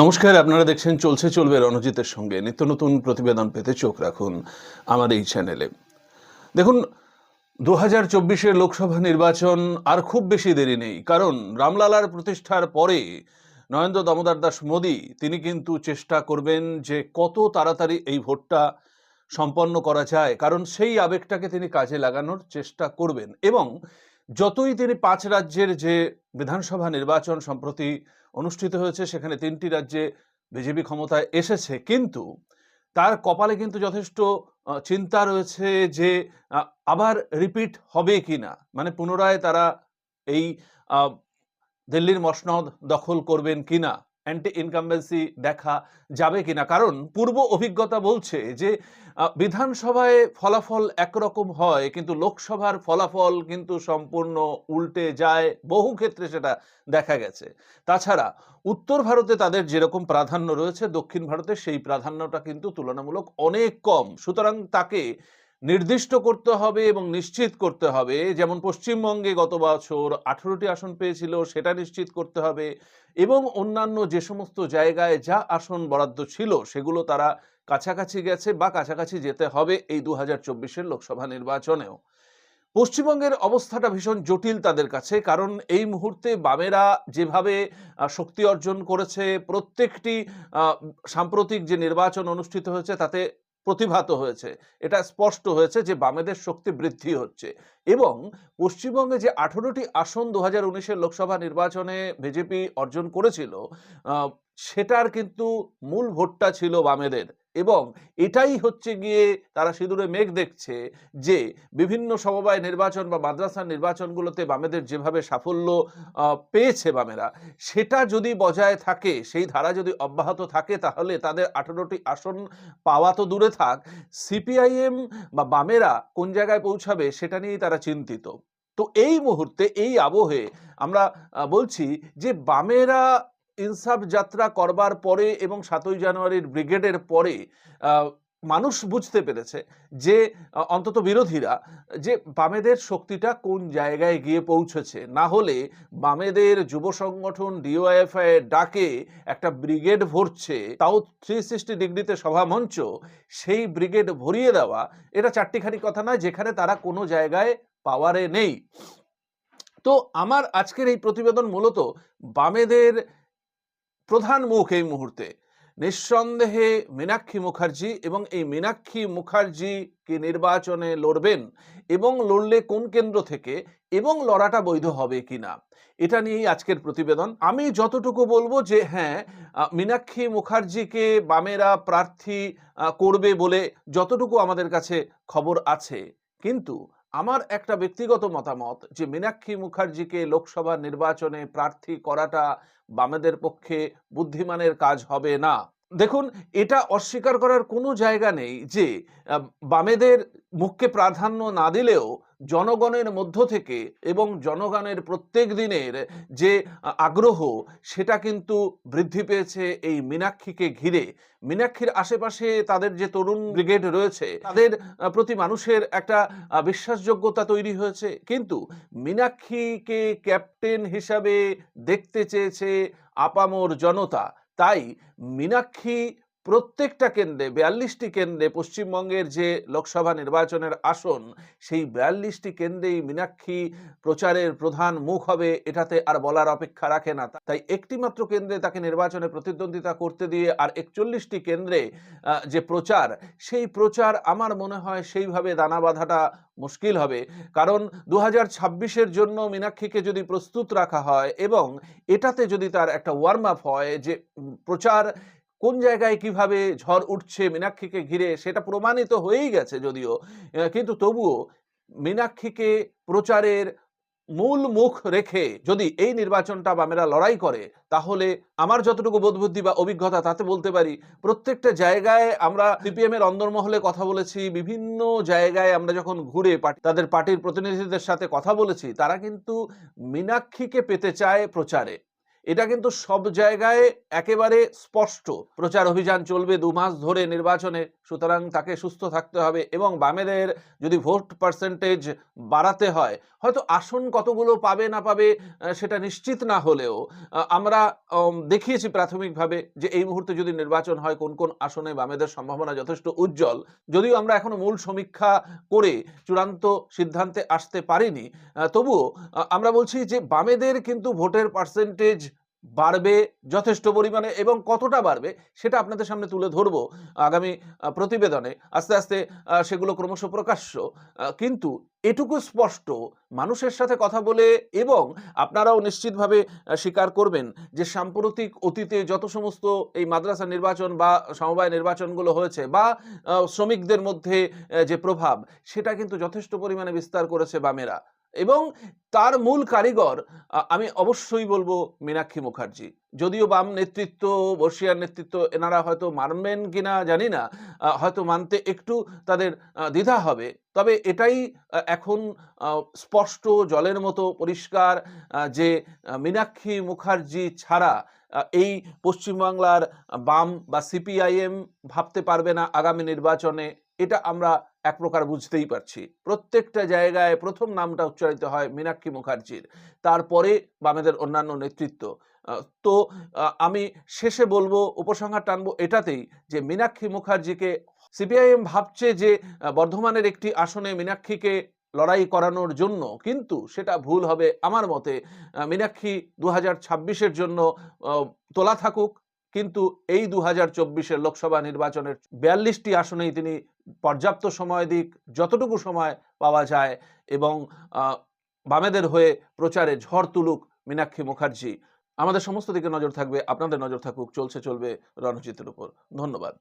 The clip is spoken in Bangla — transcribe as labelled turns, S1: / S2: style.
S1: নমস্কার, আপনারা দেখছেন চলছে চলবে রণজিতের সঙ্গে। নিত্য নতুন প্রতিবেদন পেতে চোখ রাখুন আমার এই চ্যানেলে। দেখুন দু হাজার চব্বিশের লোকসভা নির্বাচন আর খুব বেশি দেরি নেই, কারণ রামলালার প্রতিষ্ঠার পরে নরেন্দ্র দামোদর দাস মোদী, তিনি কিন্তু চেষ্টা করবেন যে কত তাড়াতাড়ি এই ভোটটা সম্পন্ন করা যায়, কারণ সেই আবেগটাকে তিনি কাজে লাগানোর চেষ্টা করবেন। এবং যতই তিনি পাঁচ রাজ্যের যে বিধানসভা নির্বাচন সম্প্রতি অনুষ্ঠিত হয়েছে, সেখানে তিনটি রাজ্যে বিজেপি ক্ষমতায় এসেছে, কিন্তু তার কপালে কিন্তু যথেষ্ট চিন্তা রয়েছে যে আবার রিপিট হবে কি না? মানে পুনরায় তারা এই দিল্লির মসনদ দখল করবেন কিনা অ্যান্টি ইনকামবেন্সি দেখা যাবে কিনা? কারণ পূর্ব অভিজ্ঞতা বলছে যে বিধানসভায় ফলাফল একরকম হয়, কিন্তু লোকসভার ফলাফল কিন্তু সম্পূর্ণ উল্টে যায়, বহু ক্ষেত্রে সেটা দেখা গেছে। তাছাড়া, উত্তর ভারতে তাদের যেরকম প্রাধান্য রয়েছে, দক্ষিণ ভারতে সেই প্রাধান্যটা কিন্তু তুলনামূলক অনেক কম। সুতরাং তাকে নির্দিষ্ট করতে হবে এবং নিশ্চিত করতে হবে। যেমন পশ্চিমবঙ্গে গত বছর আঠেরোটি আসন পেয়েছিল, সেটা নিশ্চিত করতে হবে এবং অন্যান্য যে সমস্ত জায়গায় যা আসন বরাদ্দ ছিল, সেগুলো তারা কাছাকাছি গেছে বা কাছাকাছি যেতে হবে এই দু হাজার লোকসভা নির্বাচনেও। পশ্চিমবঙ্গের অবস্থাটা ভীষণ জটিল তাদের কাছে, কারণ এই মুহূর্তে বামেরা যেভাবে শক্তি অর্জন করেছে, প্রত্যেকটি সাম্প্রতিক যে নির্বাচন অনুষ্ঠিত হয়েছে, তাতে প্রতিভাত হয়েছে। এটা স্পষ্ট হয়েছে যে বামেদের শক্তি বৃদ্ধি হচ্ছে এবং পশ্চিমবঙ্গে যে আঠেরোটি আসন দু হাজার লোকসভা নির্বাচনে বিজেপি অর্জন করেছিল সেটার কিন্তু মূল ভোটটা ছিল বামেদের। এবং এটাই হচ্ছে গিয়ে তারা সিঁদুরে মেঘ দেখছে যে বিভিন্ন সমবায় নির্বাচন বা মাদ্রাসা নির্বাচনগুলোতে বামেদের যেভাবে সাফল্য পেয়েছে বামেরা, সেটা যদি বজায় থাকে, সেই ধারা যদি অব্যাহত থাকে, তাহলে তাদের আঠারোটি আসন পাওয়া তো দূরে থাক, সিপিআইএম বা বামেরা কোন জায়গায় পৌঁছাবে সেটা নিয়েই তারা চিন্তিত। তো এই মুহূর্তে, এই আবহে আমরা বলছি যে বামেরা ইনসাফ যাত্রা করবার পরে এবং সাতই জানুয়ারির ব্রিগেডের পরে মানুষ বুঝতে পেরেছে যে অন্তত বিরোধীরা যে বামেদের শক্তিটা কোন জায়গায় গিয়ে পৌঁছেছে। না হলে বামেদের যুব সংগঠন ডিওএফআই ডাকে একটা ব্রিগেড ভরছে, তাও থ্রি সিক্সটি ডিগ্রিতে সভামঞ্চ সেই ব্রিগেড ভরিয়ে দেওয়া, এটা চারটিখানি কথা নয়, যেখানে তারা কোনো জায়গায় পাওয়ারে নেই। তো আমার আজকের এই প্রতিবেদন মূলত বামেদের প্রধান মুখ এই মুহূর্তে। নিঃসন্দেহে মীনাক্ষী মুখার্জি এবং এই মীনাক্ষী মুখার্জি কি নির্বাচনে লড়বেন এবং লড়লে কোন কেন্দ্র থেকে এবং লড়াটা বৈধ হবে কিনা, এটা নিয়েই আজকের প্রতিবেদন। আমি যতটুকু বলব যে হ্যাঁ মীনাক্ষী মুখার্জিকে বামেরা প্রার্থী করবে বলে যতটুকু আমাদের কাছে খবর আছে, কিন্তু আমার একটা ব্যক্তিগত মতামত যে, মীনাক্ষী মুখার্জিকে লোকসভা নির্বাচনে প্রার্থী করাটা বামেদের পক্ষে বুদ্ধিমানের কাজ হবে না। দেখুন, এটা অস্বীকার করার কোনো জায়গা নেই যে বামেদের মুখকে প্রাধান্য না দিলেও জনগণের মধ্য থেকে এবং জনগণের প্রত্যেক দিনের যে আগ্রহ, সেটা কিন্তু বৃদ্ধি পেয়েছে এই মীনাক্ষীকে ঘিরে। মীনাক্ষীর আশেপাশে তাদের যে তরুণ ব্রিগেড রয়েছে, তাদের প্রতি মানুষের একটা বিশ্বাসযোগ্যতা তৈরি হয়েছে। কিন্তু মীনাক্ষীকে ক্যাপ্টেন হিসাবে দেখতে চেয়েছে আপামর জনতা। তাই মীনাক্ষী প্রত্যেকটা কেন্দ্রে, বিয়াল্লিশটি কেন্দ্রে পশ্চিমবঙ্গের যে লোকসভা নির্বাচনের আসন, সেই বিয়াল্লিশটি কেন্দ্রেই মীনাক্ষী প্রচারের প্রধান মুখ হবে, এটাতে আর বলার অপেক্ষা রাখে না। তাই একটি মাত্র কেন্দ্রে তাকে নির্বাচনে প্রতিদ্বন্দ্বিতা করতে দিয়ে আর একচল্লিশটি কেন্দ্রে যে প্রচার, সেই প্রচার আমার মনে হয় সেইভাবে দানা বাঁধাটা মুশকিল হবে। কারণ দু হাজার জন্য মীনাক্ষীকে যদি প্রস্তুত রাখা হয় এবং এটাতে যদি তার একটা ওয়ার্ম আপ হয় যে প্রচার কোন জায়গায় কীভাবে ঝড় উঠছে মীনাক্ষীকে ঘিরে সেটা প্রমাণিত হয়েই গেছে যদিও। কিন্তু তবুও মীনাক্ষীকে প্রচারের মূল মুখ রেখে যদি এই নির্বাচনটা বামেরা লড়াই করে, তাহলে আমার যতটুকু বোধবুদ্ধি বা অভিজ্ঞতা তাতে বলতে পারি, প্রত্যেকটা জায়গায় আমরা সিপিএম এর অন্দরমহলে কথা বলেছি, বিভিন্ন জায়গায় আমরা যখন ঘুরে তাদের পার্টির প্রতিনিধিদের সাথে কথা বলেছি, তারা কিন্তু মীনাক্ষীকে পেতে চায় প্রচারে। এটা কিন্তু সব জায়গায় একেবারে স্পষ্ট। প্রচার অভিযান চলবে দু মাস ধরে নির্বাচনে, সুতরাং তাকে সুস্থ থাকতে হবে এবং বামেদের যদি ভোট পার্সেন্টেজ বাড়াতে হয়, হয়তো আসন কতগুলো পাবে না পাবে সেটা নিশ্চিত না হলেও আমরা দেখিয়েছি প্রাথমিকভাবে যে এই মুহূর্তে যদি নির্বাচন হয়, কোন কোন আসনে বামেদের সম্ভাবনা যথেষ্ট উজ্জ্বল। যদিও আমরা এখনও মূল সমীক্ষা করে চূড়ান্ত সিদ্ধান্তে আসতে পারিনি তবুও আমরা বলছি যে বামেদের কিন্তু ভোটের পার্সেন্টেজ বাড়বে যথেষ্ট পরিমাণে এবং কতটা বাড়বে সেটা আপনাদের সামনে তুলে ধরবো আগামী প্রতিবেদনে। আস্তে আস্তে সেগুলো ক্রমশ প্রকাশ্য। কিন্তু এটুকু স্পষ্ট, মানুষের সাথে কথা বলে এবং আপনারাও নিশ্চিতভাবে স্বীকার করবেন যে সাম্প্রতিক অতীতে যত সমস্ত এই মাদ্রাসা নির্বাচন বা সমবায় নির্বাচনগুলো হয়েছে বা শ্রমিকদের মধ্যে যে প্রভাব, সেটা কিন্তু যথেষ্ট পরিমাণে বিস্তার করেছে বামেরা। এবং তার মূল কারিগর আমি অবশ্যই বলব মীনাক্ষী মুখার্জি। যদিও বাম নেতৃত্ব, বর্ষিয়ার নেতৃত্ব, এনারা হয়তো মানবেন কিনা জানি না হয়তো মানতে একটু তাদের দ্বিধা হবে। তবে এটাই এখন স্পষ্ট জলের মতো পরিষ্কার যে মীনাক্ষী মুখার্জি ছাড়া এই পশ্চিমবাংলার বাম বা সিপিআইএম ভাবতে পারবে না আগামী নির্বাচনে। এটা আমরা এক প্রকার বুঝতেই পারছি। প্রত্যেকটা জায়গায় প্রথম নামটা উচ্চারিত হয় মীনাক্ষী মুখার্জির, তারপরে বামেদের অন্যান্য নেতৃত্ব। তো আমি শেষে বলব, উপসংহার টানবো এটাতেই যে মীনাক্ষী মুখার্জিকে সিপিআইএম ভাবছে যে বর্ধমানের একটি আসনে মীনাক্ষীকে লড়াই করানোর জন্য, কিন্তু সেটা ভুল হবে আমার মতে। মীনাক্ষী দু হাজার জন্য তোলা থাকুক কিন্তু এই দু হাজার লোকসভা নির্বাচনের বিয়াল্লিশটি আসনেই তিনি পর্যাপ্ত সময় দিক, যতটুকু সময় পাওয়া যায় এবং বামেদের হয়ে প্রচারে ঝড় তুলুক মীনাক্ষী মুখার্জি। আমাদের সমস্ত দিকে নজর থাকবে, আপনাদের নজর থাকুক, চলছে চলবে রণজিতের উপর। ধন্যবাদ।